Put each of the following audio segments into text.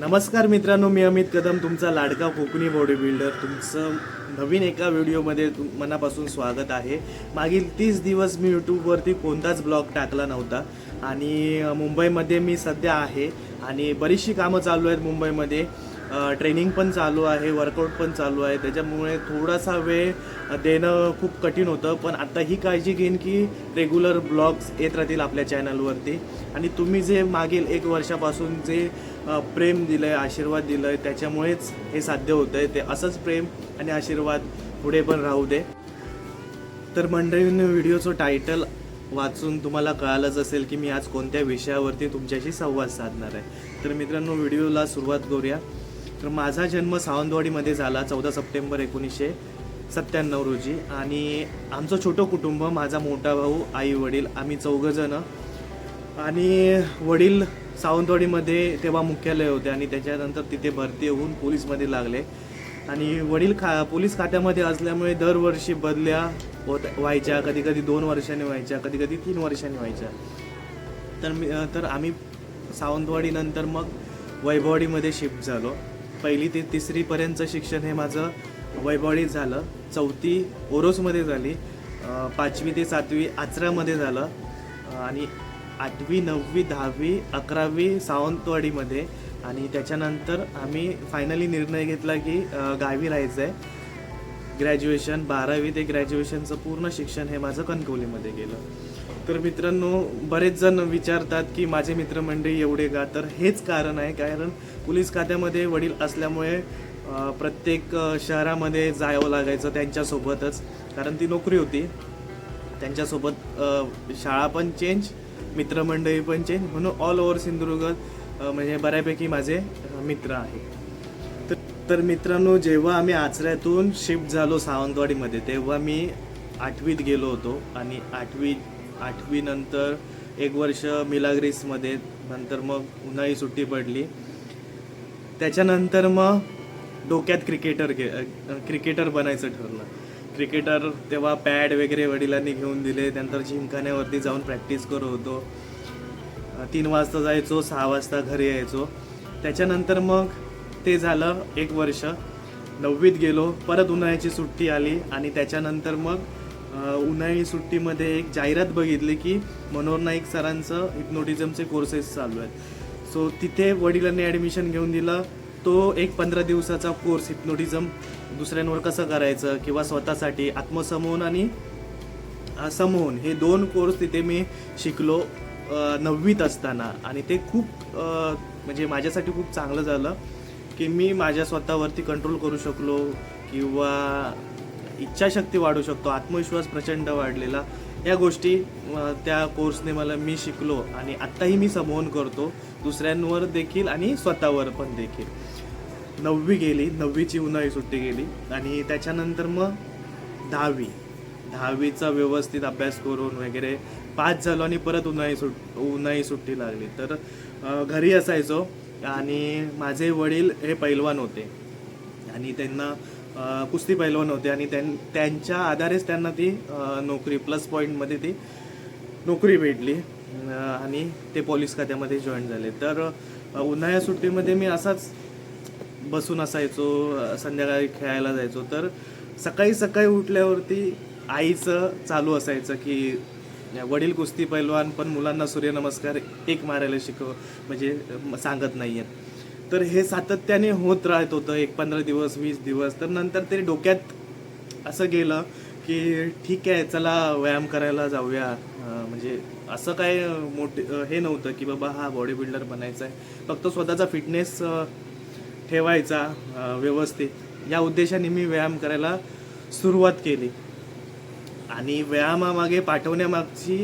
नमस्कार मित्रांनो मी अमित कदम तुमचा लाडका कोकणी बॉडी बिल्डर तुमचं नवीन एका व्हिडिओमध्ये तुम मनापासून स्वागत आहे. मागील तीस दिवस मी यूट्यूबवरती कोणताच ब्लॉग टाकला नव्हता आणि मुंबईमध्ये मी सध्या आहे आणि बरीचशी कामं चालू आहेत मुंबईमध्ये. ट्रेनिंग पण चालू आहे वर्कआउट पण चालू आहे. त्याच्यामुळे थोडासा वेळ देणं खूप कठीण होतं. पण आता ही काळजी घेईन की रेग्युलर ब्लॉग्स येत राहतील आपल्या चॅनलवरती आणि तुम्ही जे मागील एक वर्षापासून जे प्रेम दिलं आहे आशीर्वाद दिलं आहे त्याच्यामुळेच हे साध्य होतं आहे ते असंच प्रेम आणि आशीर्वाद पुढे पण राहू दे. तर मंडळींनी व्हिडिओचं टायटल वाचून तुम्हाला कळालंच असेल की मी आज कोणत्या विषयावरती तुमच्याशी संवाद साधणार आहे. तर मित्रांनो व्हिडिओला सुरुवात करूया. तर माझा जन्म सावंतवाडीमध्ये झाला चौदा सप्टेंबर एकोणीसशे सत्त्याण्णव रोजी. आणि आमचं छोटं कुटुंब माझा मोठा भाऊ आई वडील आम्ही चौघंजणं. आणि वडील सावंतवाडीमध्ये तेव्हा मुख्यालय होते आणि त्याच्यानंतर तिथे भरती होऊन पोलीसमध्ये लागले. आणि वडील खा पोलीस खात्यामध्ये असल्यामुळे दरवर्षी बदल्या होत व्हायच्या. कधी कधी दोन वर्षांनी व्हायच्या कधी कधी तीन वर्षांनी व्हायच्या. तर मी तर आम्ही सावंतवाडीनंतर मग वैभववाडीमध्ये शिफ्ट झालो. पहिली ते तिसरीपर्यंतचं शिक्षण हे माझं वैभववाडीत झालं. चौथी ओरोसमध्ये झाली. पाचवी ते सातवी आचरामध्ये झालं. आणि आठवी नववी दहावी अकरावी सावंतवाडीमध्ये. आणि त्याच्यानंतर आम्ही फायनली निर्णय घेतला की गावी राहायचं आहे ग्रॅज्युएशन बारावी ते ग्रॅज्युएशनचं पूर्ण शिक्षण हे माझं कणकवलीमध्ये गेलं. तर मित्रांनो बरेच जण विचारतात की माझे मित्रमंडळी एवढे का? तर हेच कारण आहे. कारण पोलीस खात्यामध्ये वडील असल्यामुळे प्रत्येक शहरामध्ये जावं लागायचं त्यांच्यासोबतच. कारण ती नोकरी होती. त्यांच्यासोबत शाळा पण चेंज मित्रमंडळी पण चेंज म्हणून ऑल ओव्हर सिंधुदुर्ग म्हणजे बऱ्यापैकी माझे मित्र आहेत. तर तर मित्रांनो जेव्हा आम्ही आचऱ्यातून शिफ्ट झालो सावंतवाडीमध्ये तेव्हा मी आठवीत गेलो होतो आणि आठवी आठवीनंतर एक वर्ष मिलाग्रीसमध्ये नंतर मग उन्हाळी सुट्टी पडली. त्याच्यानंतर मग डोक्यात क्रिकेटर गे क्रिकेटर बनायचं ठरलं. क्रिकेटर तेव्हा पॅड वगैरे वडिलांनी घेऊन दिले. त्यानंतर जिमखान्यावरती जाऊन प्रॅक्टिस करत होतो. तीन वाजता जायचो सहा वाजता घरी यायचो. त्याच्यानंतर मग ते झालं एक वर्ष. नववीत गेलो परत उन्हाळ्याची सुट्टी आली आणि त्याच्यानंतर मग उन्हाळी सुट्टीमध्ये एक जाहिरात बघितली की मनोहर नाईक सरांचं हिप्नोटिझमचे कोर्सेस चालू आहेत. सो तिथे वडिलांनी ॲडमिशन घेऊन दिलं. तो एक पंधरा दिवसाचा कोर्स हिप्नोटिझम दुसऱ्यांवर कसं करायचं किंवा स्वतःसाठी आत्मसमोहन आणि समोहन हे दोन कोर्स तिथे मी शिकलो नववीत असताना. आणि ते खूप म्हणजे माझ्यासाठी खूप चांगलं झालं की मी माझ्या स्वतःवरती कंट्रोल करू शकलो किंवा इच्छाशक्ती वाढू शकतो आत्मविश्वास प्रचंड वाढलेला. या गोष्टी त्या कोर्सने मला मी शिकलो आणि आत्ताही मी समोहन करतो. दुसऱ्यांवर देखील आणि स्वतःवर पण देखील. नववी गेली नववीची उन्हाळी सुट्टी गेली आणि त्याच्यानंतर मग दहावी. दहावीचा व्यवस्थित अभ्यास करून वगैरे पास झालो आणि परत उन्हाळी सुट उन्हाळी सुट्टी लागली. तर घरी असायचो आणि माझे वडील हे पैलवान होते. आणि त्यांना कुस्ती पैलवान होते आणि त्यां त्यांच्या आधारेच त्यांना ती नोकरी प्लस पॉईंटमध्ये ती नोकरी भेटली. आणि ते पोलीस खात्यामध्ये जॉईन झाले. तर उन्हाळ्या सुट्टीमध्ये मी असाच बसून असायचो संध्याकाळी खेळायला जायचो. तर सकाळी सकाळी उठल्यावरती आईचं चालू असायचं की वडील कुस्ती पैलवान पण मुलांना सूर्यनमस्कार एक मारायला शिकव म्हणजे सांगत नाही आहेत तर हे सातत्याने होत राहत होतं. एक पंधरा दिवस वीस दिवस. तर नंतर ते डोक्यात असं गेलं की ठीक आहे चला व्यायाम करायला जाऊया. म्हणजे असं काय मोठे हे नव्हतं की बाबा हा बॉडी बिल्डर बनायचा आहे. फक्त स्वतःचा फिटनेस ठेवायचा व्यवस्थित. या उद्देशाने मी व्यायाम करायला सुरुवात केली. आणि व्यायामामागे पाठवण्यामागची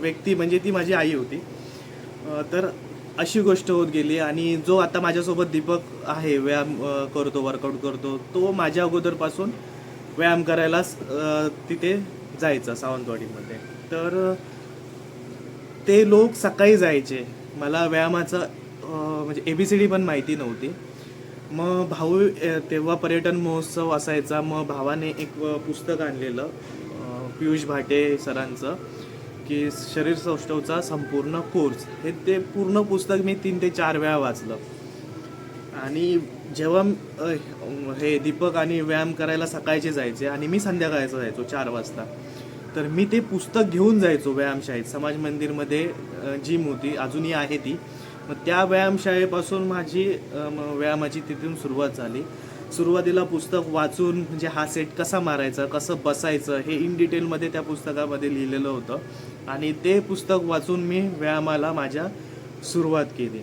व्यक्ती म्हणजे ती माझी आई होती. तर अशी गोष्ट होत गेली आणि जो आता माझ्यासोबत दीपक आहे व्यायाम करतो वर्कआउट करतो तो माझ्या अगोदरपासून व्यायाम करायला तिथे जायचा सावंतवाडीमध्ये. तर ते लोक सकाळी जायचे. मला व्यायामाचं म्हणजे ए बी सी डी पण माहिती नव्हती. मग भाऊ तेव्हा पर्यटन महोत्सव असायचा. मग भावाने एक पुस्तक आणलेलं पियुष भाटे सरांचं. की शरीर सौष्ठवचा संपूर्ण कोर्स हे ते पूर्ण पुस्तक मी तीन ते चार वेळा वाचलं. आणि जेव्हा हे दीपक आणि व्यायाम करायला सकाळचे जायचे आणि मी संध्याकाळचं जायचो चार वाजता तर मी ते पुस्तक घेऊन जायचो व्यायामशाळेत समाज मंदिरमध्ये जिम होती अजूनही आहे ती. मग त्या व्यायामशाळेपासून माझी व्यायामाची तिथून सुरुवात झाली. सुरुवातीला पुस्तक वाचून म्हणजे हा सेट कसा मारायचा कसं बसायचं हे इन डिटेलमध्ये त्या पुस्तकामध्ये लिहिलेलं होतं. आणि ते पुस्तक वाचून मी व्यायामाला माझ्या सुरुवात केली.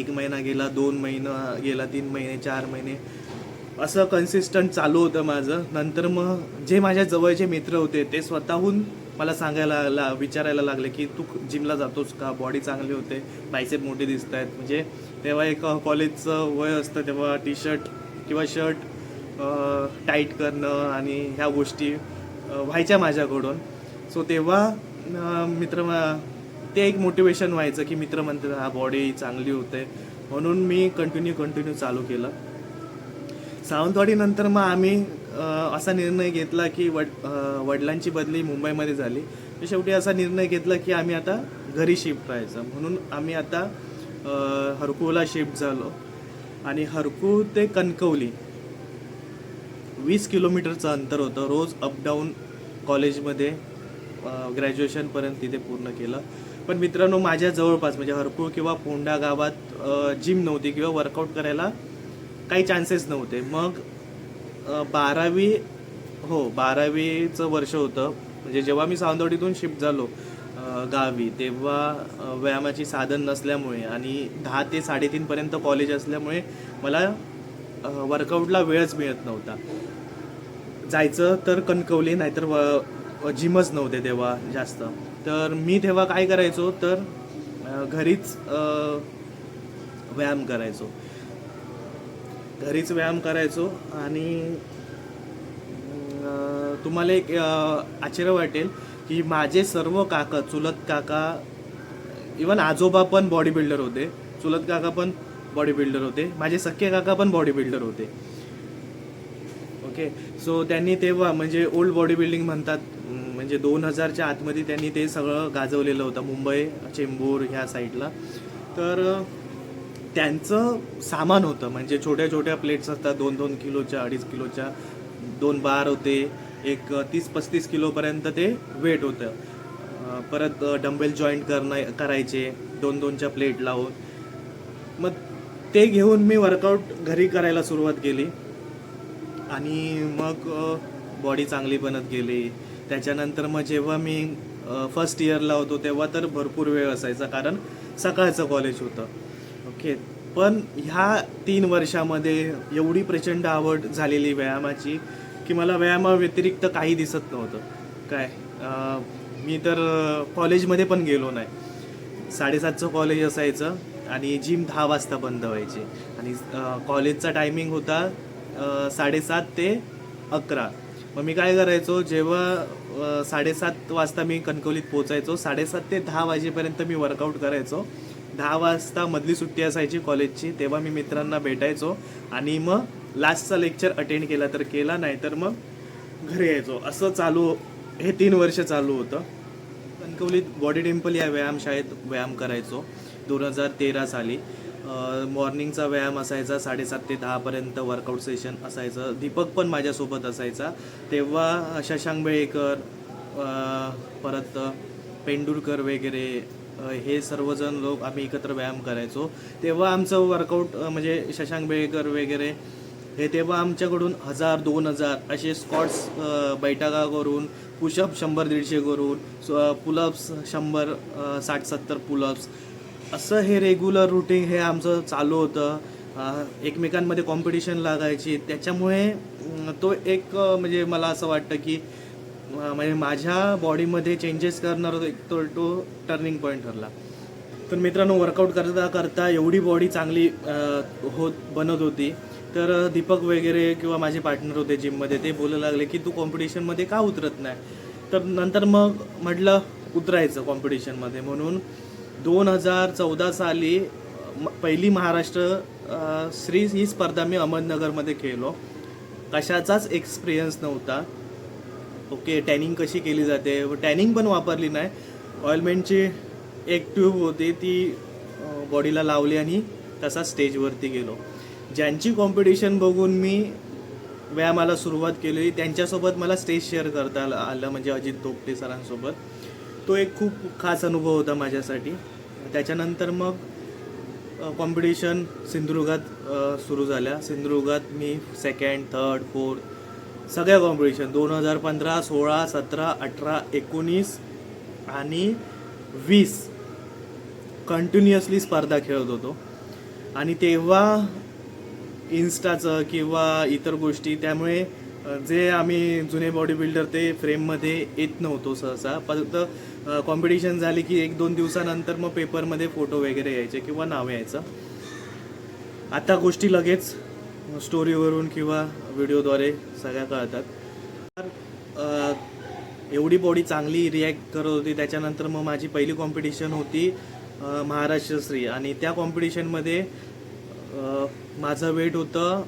एक महिना गेला दोन महिना गेला तीन महिने चार महिने. असं कन्सिस्टंट चालू होतं माझं. नंतर मग जे माझ्या जवळचे मित्र होते ते स्वतःहून मला सांगायला ला विचारायला लागले की तू जिमला जातोस का? बॉडी चांगली होते. बायसेप मोठे दिसत आहेत म्हणजे तेव्हा एक कॉलेजचं वय असतं तेव्हा टी शर्ट किंवा शर्ट टाईट करणं आणि ह्या गोष्टी व्हायच्या माझ्याकडून. सो तेव्हा मित्र ते एक मोटिवेशन व्हायचं की मित्र म्हणतात हा बॉडी चांगली होते. म्हणून मी कंटिन्यू कंटिन्यू चालू केलं. सावंतवाडीनंतर मग आम्ही असा निर्णय घेतला की वड वडिलांची बदली मुंबईमध्ये झाली. तर शेवटी असा निर्णय घेतला की आम्ही आता घरी शिफ्ट व्हायचं म्हणून आम्ही आता हरकूला शिफ्ट झालो. आणि हरकू ते कणकवली वीस किलोमीटरचं अंतर होतं. रोज अपडाऊन कॉलेजमध्ये ग्रॅज्युएशनपर्यंत तिथे पूर्ण केलं. पण मित्रांनो माझ्या जवळपास म्हणजे हरपूळ किंवा पोंडा गावात जिम नव्हती किंवा वर्कआउट करायला काही चान्सेस नव्हते. मग बारावी हो बारावीचं वर्ष होतं. म्हणजे जेव्हा मी सावंतवाडीतून शिफ्ट झालो गावी तेव्हा व्यायामाची साधन नसल्यामुळे आणि दहा ते साडेतीनपर्यंत कॉलेज असल्यामुळे मला वर्कआउटला वेळच मिळत नव्हता. जायचं तर कणकवली नाहीतर व जिमच नव्हते तेव्हा जास्त. तर मी तेव्हा काय करायचो तर घरीच व्यायाम करायचो. घरीच व्यायाम करायचो आणि तुम्हाला एक आश्चर्य वाटेल की माझे सर्व काका चुलत काका इवन आजोबा पण बॉडी बिल्डर होते चुलत काका पण बॉडी बिल्डर होते माझे सख्खे काका पण बॉडी बिल्डर होते. ओके? सो त्यांनी तेव्हा म्हणजे ओल्ड बॉडी बिल्डिंग म्हणतात म्हणजे दोन हजारच्या आतमध्ये त्यांनी ते सगळं गाजवलेलं होतं. मुंबई चेंबूर ह्या साईडला. तर त्यांचं सामान होतं. म्हणजे छोट्या छोट्या प्लेट्स असतात. दोन दोन किलोच्या अडीच किलोच्या. दोन बार होते. एक तीस पस्तीस किलोपर्यंत ते वेट होतं. परत डंबेल जॉईंट करणं करायचे. दोन दोनच्या प्लेट लावून. मग ते घेऊन मी वर्कआउट घरी करायला सुरुवात केली. आणि मग बॉडी चांगली बनत गेली. त्याच्यानंतर मग जेव्हा मी फर्स्ट इयरला होतो तेव्हा तर भरपूर वेळ असायचा कारण सकाळचं कॉलेज होतं. ओके पण ह्या तीन वर्षामध्ये एवढी प्रचंड आवड झालेली व्यायामाची की मला व्यायामाव्यतिरिक्त काही दिसत नव्हतं. काय? मी तर कॉलेजमध्ये पण गेलो नाही. साडेसातचं कॉलेज असायचं आणि जिम दहा वाजता बंद व्हायची. आणि कॉलेजचा टायमिंग होता साडेसात ते अकरा. मग मी काय करायचो जेव्हा साडेसात वाजता मी कणकवलीत पोचायचो साडेसात ते दहा वाजेपर्यंत मी वर्कआउट करायचो. दहा वाजता मधली सुट्टी असायची कॉलेजची तेव्हा मी मित्रांना भेटायचो आणि मग लास्टचा लेक्चर अटेंड केला तर केला नाही तर मग घरी यायचो. असं चालू हे तीन वर्ष चालू होतं. कणकवलीत बॉडी टेम्पल या व्यायामशाळेत व्यायाम करायचो दोन हजार तेरा साली. मॉर्निंगचा व्यायाम असायचा साडेसात ते दहापर्यंत वर्कआउट सेशन असायचं. दीपक पण माझ्यासोबत असायचा. तेव्हा शशांक बेळेकर परत पेंडुरकर वगैरे हे सर्वजण लोक आम्ही एकत्र व्यायाम करायचो. तेव्हा आमचं वर्कआउट म्हणजे शशांक बेळेकर वगैरे हे तेव्हा आमच्याकडून हजार दोन हजार असे स्कॉट्स बैठका करून पुशअप शंभर दीडशे करून पुलअप्स शंभर साठ सत्तर पुलअप्स असं हे रेग्युलर रुटीन हे आमचं चालू होतं. एकमेकांमध्ये कॉम्पिटिशन लागायची. त्याच्यामुळे तो एक म्हणजे मला असं वाटतं की म्हणजे माझ्या बॉडीमध्ये चेंजेस करणार एक तो तो टर्निंग पॉईंट ठरला. तर मित्रांनो वर्कआउट करता करता एवढी बॉडी चांगली होत बनत होती. तर दीपक वगैरे किंवा माझे पार्टनर होते जिममध्ये ते बोलायला लागले की तू कॉम्पिटिशनमध्ये का उतरत नाही? तर नंतर मग म्हटलं उतरायचं कॉम्पिटिशनमध्ये म्हणून दोन हजार चौदा साली म- पहिली महाराष्ट्र श्री ही स्पर्धा मी अहमदनगरमध्ये खेळलो. कशाचाच एक्सपिरियन्स नव्हता. ओके टॅनिंग कशी केली जाते? टॅनिंग पण वापरली नाही. ऑइलमेंटची एक ट्यूब होती ती बॉडीला लावली आणि तसा स्टेजवरती गेलो. ज्यांची कॉम्पिटिशन बघून मी व्यायामाला सुरुवात केली त्यांच्यासोबत मला स्टेज शेअर करता आलं म्हणजे अजित दोपटे सरांसोबत. तो एक खूप खास अनुभव होता माझ्यासाठी. त्याच्यानंतर मग कॉम्पिटिशन सिंधुदुर्गात सुरू झाल्या. सिंधुदुर्गात मी सेकंड थर्ड फोर्थ सगळ्या कॉम्पिटिशन दोन हजार पंधरा सोळा सतरा अठरा एकोणीस आणि वीस कंटिन्युअसली स्पर्धा खेळत होतो. आणि तेव्हा इन्स्टाचं किंवा इतर गोष्टी त्यामुळे जे आम्ही जुने बॉडी बिल्डर ते फ्रेममध्ये येत नव्हतो सहसा. फक्त कॉम्पिटिशन झाली की एक दोन दिवसानंतर मग पेपरमध्ये फोटो वगैरे यायचे किंवा नाव यायचं. आता गोष्टी लगेच स्टोरीवरून किंवा व्हिडिओद्वारे सगळ्या कळतात. तर एवढी बॉडी चांगली रिॲक्ट करत होती. त्याच्यानंतर मग माझी पहिली कॉम्पिटिशन होती महाराष्ट्र महाराष्ट्रश्री आणि त्या कॉम्पिटिशनमध्ये माझं वेट होतं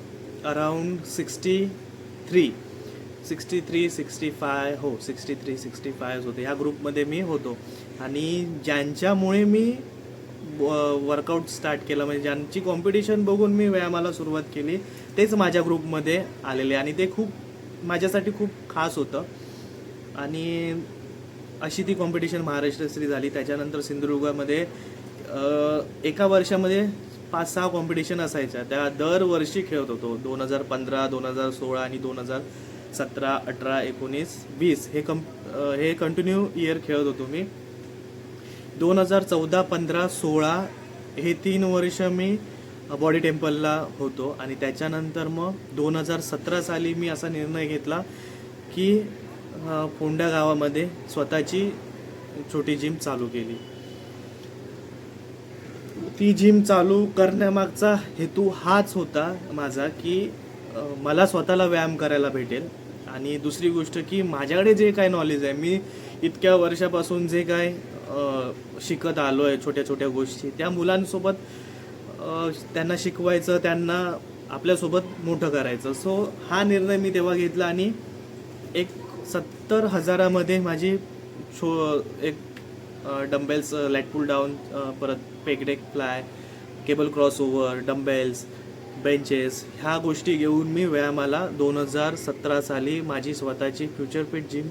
around sixty three sixty three sixty five हो सिक्स्टी थ्री सिक्स्टी फाय होते. ह्या ग्रुपमध्ये मी होतो. आणि ज्यांच्यामुळे मी वर्कआउट स्टार्ट केलं म्हणजे ज्यांची कॉम्पिटिशन बघून मी व्यायामाला सुरुवात केली तेच माझ्या ग्रुपमध्ये आलेले. आणि ते खूप माझ्यासाठी खूप खास होतं. आणि अशी ती कॉम्पिटिशन महाराष्ट्रश्री झाली. त्याच्यानंतर सिंधुदुर्गामध्ये एका वर्षामध्ये पाच सहा कॉम्पिटिशन असायच्या. त्या दरवर्षी खेळत होतो. दोन हजार पंधरा दोन हजार सोळा आणि दोन हजार सतरा अठरा एकोणीस वीस हे कम हे कंटिन्यू इयर खेळत होतो मी. दोन हजार चौदा पंधरा सोळा हे तीन वर्ष मी बॉडी टेम्पलला होतो. आणि त्याच्यानंतर मग दोन हजार सतरा साली मी असा निर्णय घेतला की फोंडा गावामध्ये स्वतःची छोटी जिम चालू केली. ती जिम चालू करण्यामागचा हेतू हाच होता माझा की मला स्वतःला व्यायाम करायला भेटेल. आणि दुसरी गोष्ट की माझ्याकडे जे काय नॉलेज आहे मी इतक्या वर्षापासून जे काय शिकत आलो आहे छोट्या छोट्या गोष्टी त्या मुलांसोबत त्यांना शिकवायचं त्यांना आपल्यासोबत मोठं करायचं. सो हा निर्णय मी तेव्हा घेतला आणि एक सत्तर हजारामध्ये माझी छो एक डंबेल्स लॅटपूल डाऊन परत pec deck fly cable crossover dumbbells benches ह्या गोष्टी घेऊन मी व्यायामाला दोन हजार सतरा साली माझी स्वतःची फ्युचर फिट जिम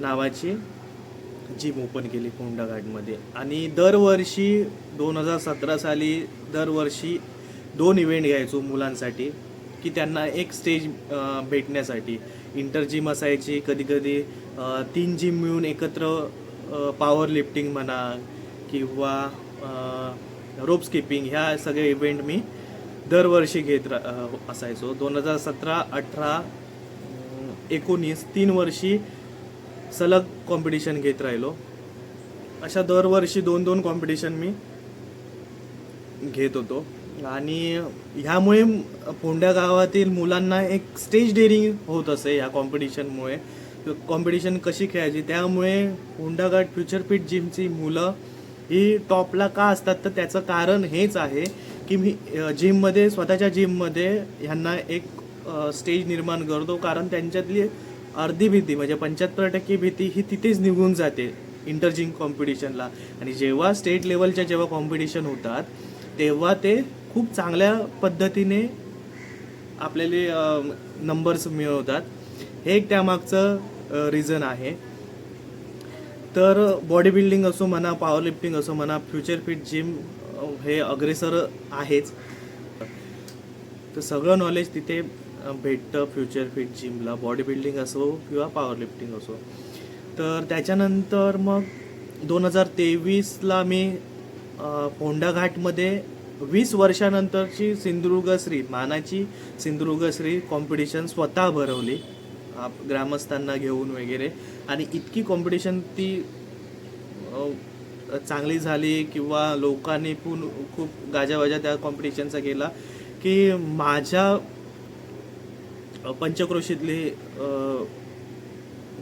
नावाची जिम ओपन केली कोंडाघाटमध्ये आणि दरवर्षी दोन हजार सतरा साली दरवर्षी दोन इव्हेंट घ्यायचो मुलांसाठी की त्यांना एक स्टेज भेटण्यासाठी. इंटर जिम असायची कधीकधी तीन जिम मिळून एकत्र पॉवर लिफ्टिंग म्हणा किंवा रोप स्किपिंग ह्या सगळे इव्हेंट मी दरवर्षी घेत रा हो, असायचो. दोन हजार सतरा अठरा एकोणीस तीन वर्षी सलग कॉम्पिटिशन घेत राहिलो. अशा दरवर्षी दोन दोन कॉम्पिटिशन मी घेत होतो. आणि ह्यामुळे फोंड्या गावातील मुलांना एक स्टेज डेअरिंग होत असे ह्या कॉम्पिटिशनमुळे कॉम्पिटिशन कशी खेळायची? त्यामुळे फोंडाघाट फ्युचर फिट जिमची मुलं ही टॉपला का असतात तर त्याचं कारण हेच आहे की मी जिममध्ये स्वतःच्या जिममध्ये ह्यांना एक स्टेज निर्माण करतो. कारण त्यांच्यातली अर्धी भीती म्हणजे पंच्याहत्तर टक्के भीती ही तिथेच निघून जाते इंटर जिम कॉम्पिटिशनला आणि जेव्हा स्टेट लेवलच्या जेव्हा कॉम्पिटिशन होतात तेव्हा ते खूप चांगल्या पद्धतीने आपल्याला नंबर्स मिळवतात. हे एक त्यामागचं रिझन आहे. तर बॉडी बिल्डिंग असो म्हणा पॉवर लिफ्टिंग असो म्हणा फ्युचर फिट जिम हे अग्रेसर आहेच. तर सगळं नॉलेज तिथे भेटतं फ्युचर फिट जिमला बॉडी बिल्डिंग असो किंवा पॉवर लिफ्टिंग असो. तर त्याच्यानंतर मग दोन हजार तेवीसला मी अ, वीस वर्षानंतरची सिंधुदुर्गश्री मानाची सिंधुदुर्गश्री कॉम्पिटिशन स्वतः भरवली. आप- ग्रामस्थांना घेऊन वगैरे. आणि इतकी कॉम्पिटिशन ती चांगली झाली किंवा लोकांनी पण खूप गाजावाजा त्या कॉम्पिटिशनचा केला की माझ्या पंचक्रोशीतले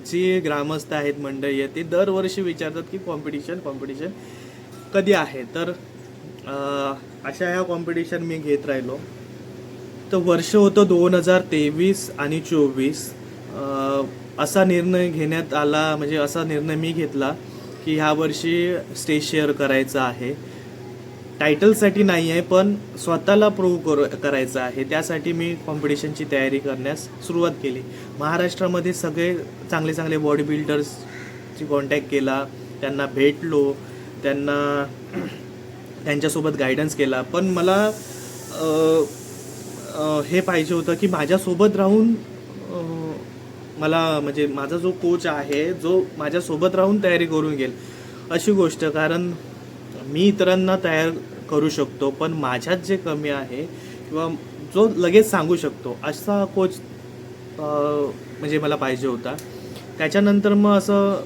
जे ग्रामस्थ आहेत मंडळी आहेत ते दरवर्षी विचारतात की कॉम्पिटिशन कॉम्पिटिशन कधी आहे? तर अशा ह्या कॉम्पिटिशन मी घेत राहिलो. तर वर्ष होतं दोन हजार तेवीस आणि चोवीस. असा निर्णय घेण्यात आला म्हणजे असा निर्णय मी घेतला की ह्या वर्षी स्टेज शेअर करायचा आहे. टायटलसाठी नाही आहे पण स्वतःला प्रूव्ह करू करायचं आहे. त्यासाठी मी कॉम्पिटिशनची तयारी करण्यास सुरुवात केली. महाराष्ट्रामध्ये सगळे चांगले चांगले बॉडी बिल्डर्सची कॉन्टॅक्ट केला त्यांना भेटलो त्यांना त्यांच्यासोबत गायडन्स केला. पण मला हे पाहिजे होतं की माझ्यासोबत राहून मला म्हणजे माझा जो कोच आहे जो माझ्यासोबत राहून तयारी करून घेईल अशी गोष्ट. कारण मी इतरांना तयार करू शकतो पण माझ्यात जे कमी आहे किंवा जो लगेच सांगू शकतो असा कोच म्हणजे मला पाहिजे होता. त्याच्यानंतर मग असं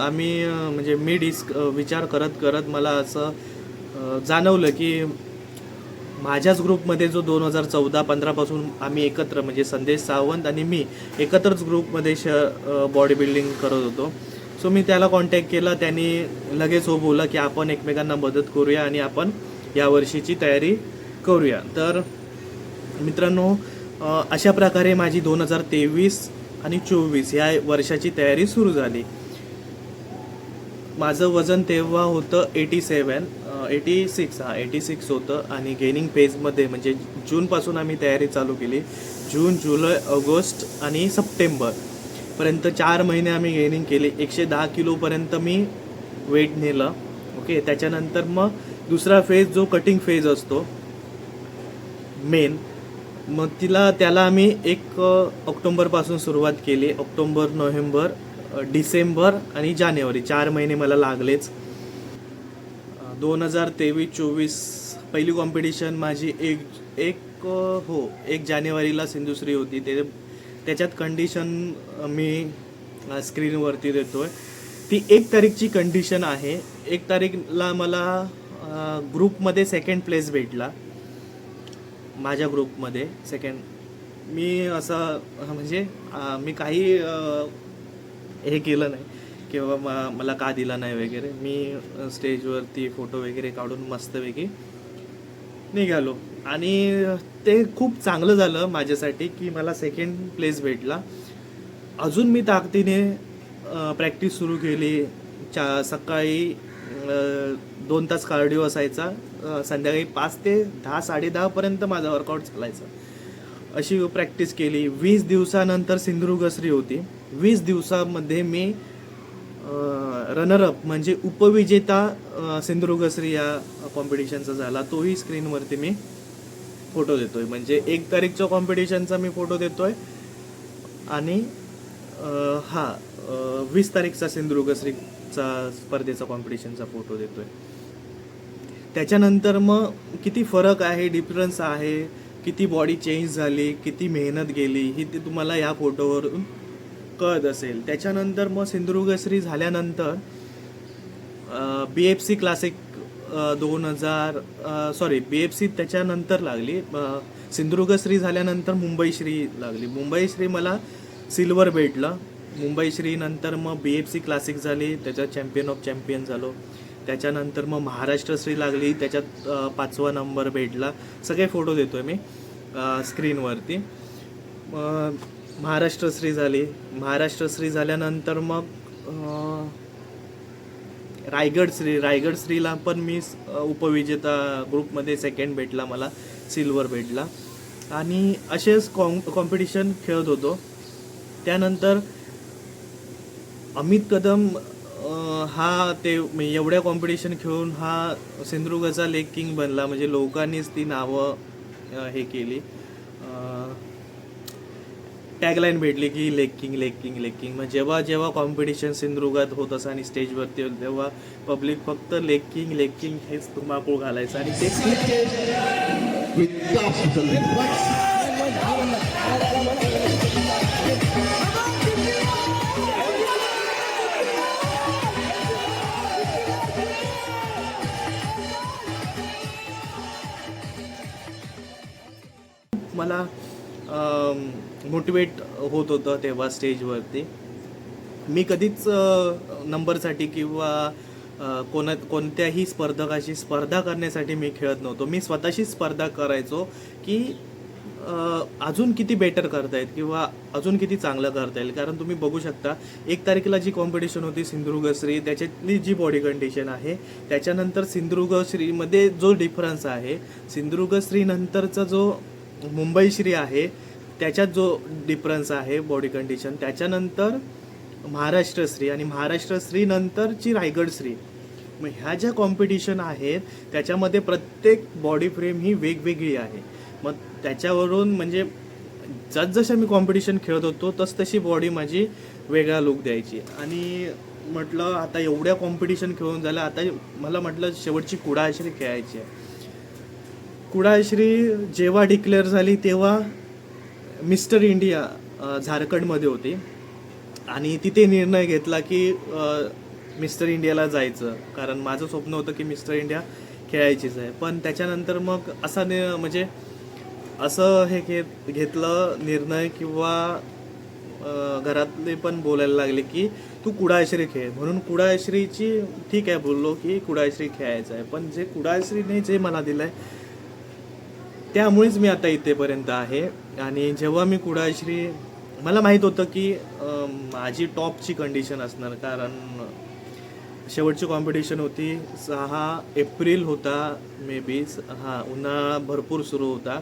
आम्ही म्हणजे मी डिस्क विचार करत करत मला असं जाणवलं की माझ्याच ग्रुपमध्ये जो दोन हजार चौदा पंधरापासून आम्ही एकत्र म्हणजे संदेश सावंत आणि मी एकत्रच ग्रुपमध्ये श बॉडी बिल्डिंग करत होतो. सो मी त्याला कॉन्टॅक्ट केला. त्यांनी लगेच हो बोला की आपण एकमेकांना मदत करूया आणि आपण या वर्षीची तयारी करूया. तर मित्रांनो अशा प्रकारे माझी दोन हजार तेवीस आणि चोवीस या वर्षाची तयारी सुरू झाली. माझं वजन तेव्हा होतं एटी सेवन एटी सिक्स हा एटी सिक्स होतं आणि गेनिंग फेजमध्ये म्हणजे जूनपासून आम्ही तयारी चालू केली. जून जुलै ऑगस्ट आणि सप्टेंबर पर्यंत चार महिने आम्ही गेनिंग केली. एकशे दहा किलोपर्यंत मी वेट नेलं. ओके त्याच्यानंतर मग दुसरा फेज जो कटिंग फेज असतो मेन मग तिला त्याला आम्ही एक ऑक्टोंबरपासून ऑक्टोबरपासून सुरुवात केली. ऑक्टोबर नोव्हेंबर डिसेंबर आणि जानेवारी. चार महिने मला लागलेच. दोन हजार तेवीस चोवीस पहिली कॉम्पिटिशन माझी एक एक हो एक जानेवारीला सिंधुश्री होती. ते त्याच्यात कंडिशन मी स्क्रीनवरती देतो आहे ती एक तारीखची कंडिशन आहे. एक तारीखला मला ग्रुपमध्ये सेकंड प्लेस भेटला. माझ्या ग्रुपमध्ये सेकंड मी असं म्हणजे मी काही हे केलं नाही. किंवा म- मला का दिला नाही वगैरे मी स्टेजवरती फोटो वगैरे काढून मस्तपैकी निघालो. आणि ते खूप चांगलं झालं माझ्यासाठी की मला सेकंड प्लेस भेटला. अजून मी ताकदीने प्रॅक्टिस सुरू केली. चा सकाळी दोन तास कार्डिओ असायचा. संध्याकाळी पाच ते दहा साडेदहापर्यंत माझा वर्कआउट चालायचा. अशी प्रॅक्टिस केली. वीस दिवसानंतर सिंधुदुर्गश्री होती. वीस दिवसामध्ये मी रनरअप म्हणजे उपविजेता अ, सिंधुदुर्गश्री या कॉम्पिटिशनचा झाला. तोही स्क्रीनवरती मी फोटो देतोय. म्हणजे एक तारीखच्या कॉम्पिटिशनचा मी फोटो देतोय. आणि हा वीस तारीखचा सिंधुदुर्गश्रीचा स्पर्धेचा कॉम्पिटिशनचा फोटो देतोय. त्याच्यानंतर मग किती फरक आहे डिफरन्स आहे किती बॉडी चेंज झाली किती मेहनत गेली ही ते तुम्हाला या फोटोवरून कळत असेल. त्याच्यानंतर मग सिंधुदुर्गश्री झाल्यानंतर बी एफ सी क्लासिक दोन हजार सॉरी बी एफ सी त्याच्यानंतर लागली. सिंधुदुर्गश्री झाल्यानंतर मुंबई श्री लागली. मुंबई श्री मला सिल्वर भेटलं. मुंबई श्री नंतर मग बी एफ सी क्लासिक झाली. त्याच्यात चॅम्पियन ऑफ चॅम्पियन झालो. त्याच्यानंतर मग महाराष्ट्र श्री लागली. त्याच्यात पाचवा नंबर भेटला. सगळे फोटो देतोय मी स्क्रीनवरती महाराष्ट्रश्री झाली. महाराष्ट्रश्री झाल्यानंतर मग रायगड श्री रायगड श्रीला पण मी उपविजेता ग्रुपमध्ये सेकंड भेटला मला सिल्वर भेटला. आणि असेच कॉम कॉम्पिटिशन खेळत होतो. त्यानंतर अमित कदम हा ते एवढ्या कॉम्पिटिशन खेळून हा सिंधुदुर्गचा लेग किंग बनला. म्हणजे लोकांनीच ती नावं हे केली. टॅगलाईन भेटली की leg king leg king leg king मग जेव्हा जेव्हा कॉम्पिटिशन सिंधुदुर्गात होत असं आणि स्टेजवरती होत तेव्हा पब्लिक फक्त लेग किंग लेग किंग हेच धुमाकूळ घालायचं. आणि ते मला मोटिवेट होत होतं तेव्हा स्टेजवरती मी कधीच नंबरसाठी किंवा कोणा कोणत्याही स्पर्धकाशी स्पर्धा करण्यासाठी मी खेळत नव्हतो. मी स्वतःशी स्पर्धा करायचो की अजून किती बेटर करता येईल किंवा अजून किती चांगलं करता येईल. कारण तुम्ही बघू शकता एक तारखेला जी कॉम्पिटिशन होती सिंधुदुर्ग श्री त्याच्यातली जी बॉडी कंडिशन आहे त्याच्यानंतर सिंधुदुर्ग श्रीमध्ये जो डिफरन्स आहे सिंधुदुर्ग श्रीनंतरचा जो मुंबई श्री आहे त्याच्यात जो डिफरन्स आहे बॉडी कंडिशन त्याच्यानंतर महाराष्ट्र श्री आणि महाराष्ट्र श्री नंतरची रायगड श्री. मग ह्या ज्या कॉम्पिटिशन आहेत त्याच्यामध्ये प्रत्येक बॉडी फ्रेम ही वेगवेगळी आहे. मग त्याच्यावरून म्हणजे जसजशा मी कॉम्पिटिशन खेळत होतो तस तशी बॉडी माझी वेगळा लुक द्यायची. आणि म्हटलं आता एवढ्या कॉम्पिटिशन खेळून झालं आता मला म्हटलं शेवटची कुडाश्री खेळायची आहे. कुडाश्री जेव्हा डिक्लेअर झाली तेव्हा मिस्टर इंडिया झारखंडमध्ये होती. आणि तिथे निर्णय घेतला की मिस्टर इंडियाला जायचं. कारण माझं स्वप्न होतं की मिस्टर इंडिया खेळायचीच आहे. पण त्याच्यानंतर मग असा नि म्हणजे असं हे घेत घेतलं निर्णय किंवा घरातले पण बोलायला लागले की तू कुडाश्री खेळ. म्हणून कुडाश्रीची ठीक आहे बोललो की कुडाश्री खेळायचं आहे. पण जे कुडाश्रीने जे मला दिलं आहे त्यामुळेच मी आता इथेपर्यंत आहे. आणि जेव्हा मी कुडाश्री मला माहीत होतं की माझी टॉपची कंडिशन असणार कारण शेवटची कॉम्पिटिशन होती. सहा एप्रिल होता मे बी हां उन्हाळा भरपूर सुरू होता.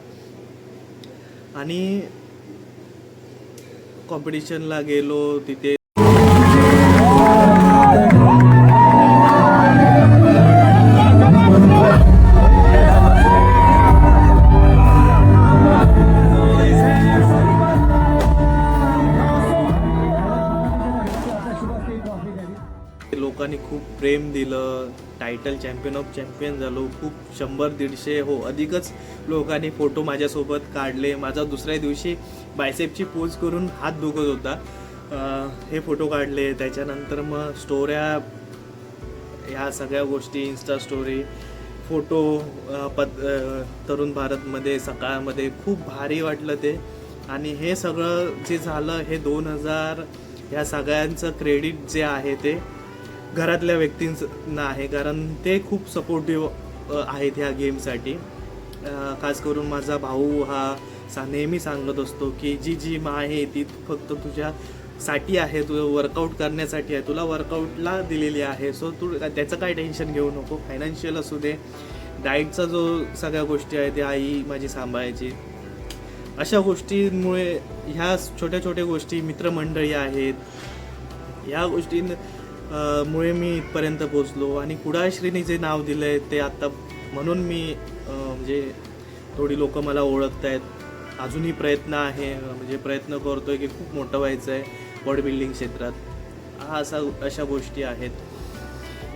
आणि कॉम्पिटिशनला गेलो तिथे लोकांनी खूप प्रेम दिलं टायटल चॅम्पियन ऑफ चॅम्पियन झालो खूप शंभर दीडशे हो अधिकच लोकांनी फोटो माझ्यासोबत काढले. माझा दुसऱ्या दिवशी बायसेपची पोज करून हात दुखत होता. हे फोटो काढले. त्याच्यानंतर मग स्टोऱ्या ह्या सगळ्या गोष्टी इन्स्टा स्टोरी फोटो पद तरुण भारतमध्ये सकाळमध्ये खूप भारी वाटलं ते. आणि हे सगळं जे झालं हे दोन हजार ह्या सगळ्यांचं क्रेडिट जे आहे ते घरातल्या व्यक्तींना आहे कारण ते खूप सपोर्टिव्ह आहेत ह्या गेमसाठी. खास करून माझा भाऊ हा सा नेहमी सांगत असतो की जी जिम आहे ती फक्त तुझ्या साठी आहे तुझं वर्कआउट करण्यासाठी आहे तुला वर्कआउटला दिलेली आहे. सो तू त्याचं काय टेन्शन घेऊ नको फायनान्शियल असू दे. डाईटचा जो सगळ्या गोष्टी आहे ते आई माझी सांभाळायची. अशा गोष्टींमुळे ह्या छोट्या छोट्या गोष्टी मित्रमंडळी आहेत. ह्या गोष्टीं मुळे मी इथपर्यंत पोचलो आणि कुडाळश्रीने जे नाव दिलं आहे ते आत्ता म्हणून मी म्हणजे थोडी लोक मला ओळखत आहेत अजूनही प्रयत्न आहे म्हणजे प्रयत्न करतो आहे की खूप मोठं व्हायचं आहे बॉडी बिल्डिंग क्षेत्रात. हा असा अशा गोष्टी आहेत.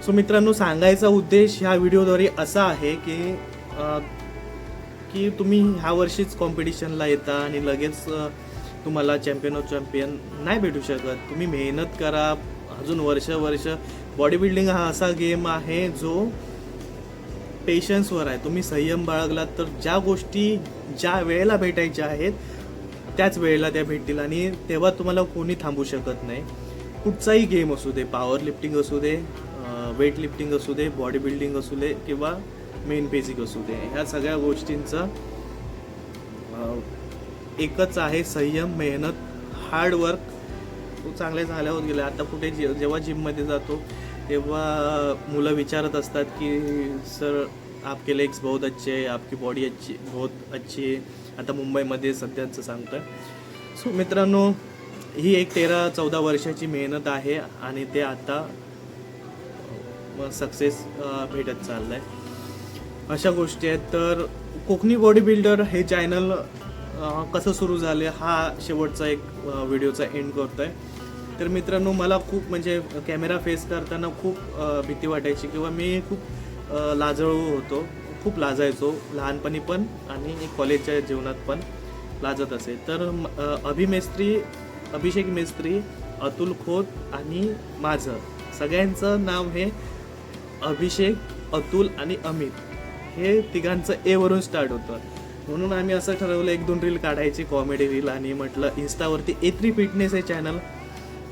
सो मित्रांनो सांगायचा उद्देश ह्या व्हिडिओद्वारे असा आहे की की तुम्ही ह्या वर्षीच कॉम्पिटिशनला येता आणि लगेच तुम्हाला चॅम्पियन ऑफ चॅम्पियन नाही भेटू शकत. तुम्ही मेहनत करा अजून वर्ष वर्ष बॉडी बिल्डिंग हा असा गेम आहे जो पेशन्सवर आहे. तुम्ही संयम बाळगलात तर ज्या गोष्टी ज्या वेळेला भेटायच्या आहेत त्याच वेळेला त्या भेटतील आणि तेव्हा तुम्हाला कोणी थांबू शकत नाही. कुठचाही गेम असू दे पॉवर लिफ्टिंग असू दे वेट लिफ्टिंग असू दे बॉडी बिल्डिंग असू दे किंवा मेन बेसिक असू दे ह्या सगळ्या गोष्टींचं एकच आहे संयम मेहनत हार्डवर्क तो चांगले होत गेले. आता कुठे जे जेव्हा जिममध्ये जातो तेव्हा मुलं विचारत असतात की सर आपके लेग्स बहुत अच्छे आपकी बॉडी अच्छी बहुत अच्छी आहे आता मुंबईमध्ये सध्याचं सांगतं सो मित्रांनो ही एक तेरा चौदा वर्षाची मेहनत आहे आणि ते आता सक्सेस भेटत चाललं आहे अशा गोष्टी आहेत. तर कोकणी बॉडी बिल्डर हे चॅनल कसं सुरू झाले हा शेवटचा एक व्हिडिओचा एंड करतो आहे तर मित्रांनो मला खूप म्हणजे कॅमेरा फेस करताना खूप भीती वाटायची किंवा मी खूप लाजळू होतो. खूप लाजायचो लहानपणी पण आणि कॉलेजच्या जीवनात पण लाजत असे. तर अभिमेस्त्री अभिषेक मेस्त्री अतुल खोत आणि माझं सगळ्यांचं नाव हे अभिषेक अतुल आणि अमित हे तिघांचं ए वरून स्टार्ट होतं. म्हणून आम्ही असं ठरवलं एक दोन रील काढायची कॉमेडी रील आणि म्हटलं इन्स्टावरती ए थ्री फिटनेस हे चॅनल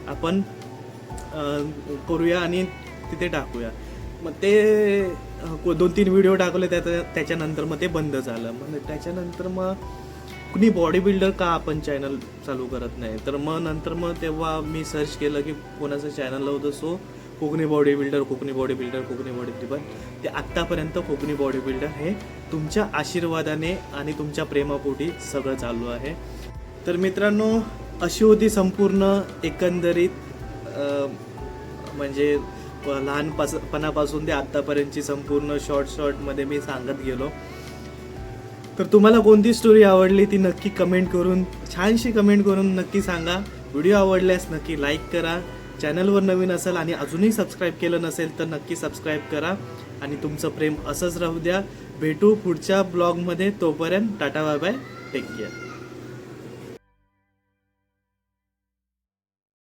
आपण करूया आणि तिथे टाकूया. मग ते दोन तीन व्हिडिओ टाकले त्या त्याच्यानंतर मग ते बंद झालं. मग त्याच्यानंतर मग कोकणी बॉडी बिल्डर का आपण चॅनल चालू करत नाही? तर मग नंतर मग तेव्हा मी सर्च केलं की कोणाचं चॅनल होतं so Kokani body builder Kokani body builder Kokani body builder ते आत्तापर्यंत कोकणी बॉडी बिल्डर हे तुमच्या आशीर्वादाने आणि तुमच्या प्रेमापोटी सगळं चालू आहे. तर मित्रांनो अशी होती संपूर्ण एकंदरीत म्हणजे प- लहानपास पणापासून ते आत्तापर्यंतची संपूर्ण शॉर्ट शॉर्टमध्ये मी सांगत गेलो. तर तुम्हाला कोणती स्टोरी आवडली ती नक्की कमेंट करून छानशी कमेंट करून नक्की सांगा. व्हिडिओ आवडल्यास नक्की लाईक करा. चॅनलवर नवीन असेल आणि अजूनही सबस्क्राईब केलं नसेल तर नक्की सबस्क्राईब करा. आणि तुमचं प्रेम असंच राहू द्या. भेटू पुढच्या ब्लॉगमध्ये तोपर्यंत ta ta bye bye take care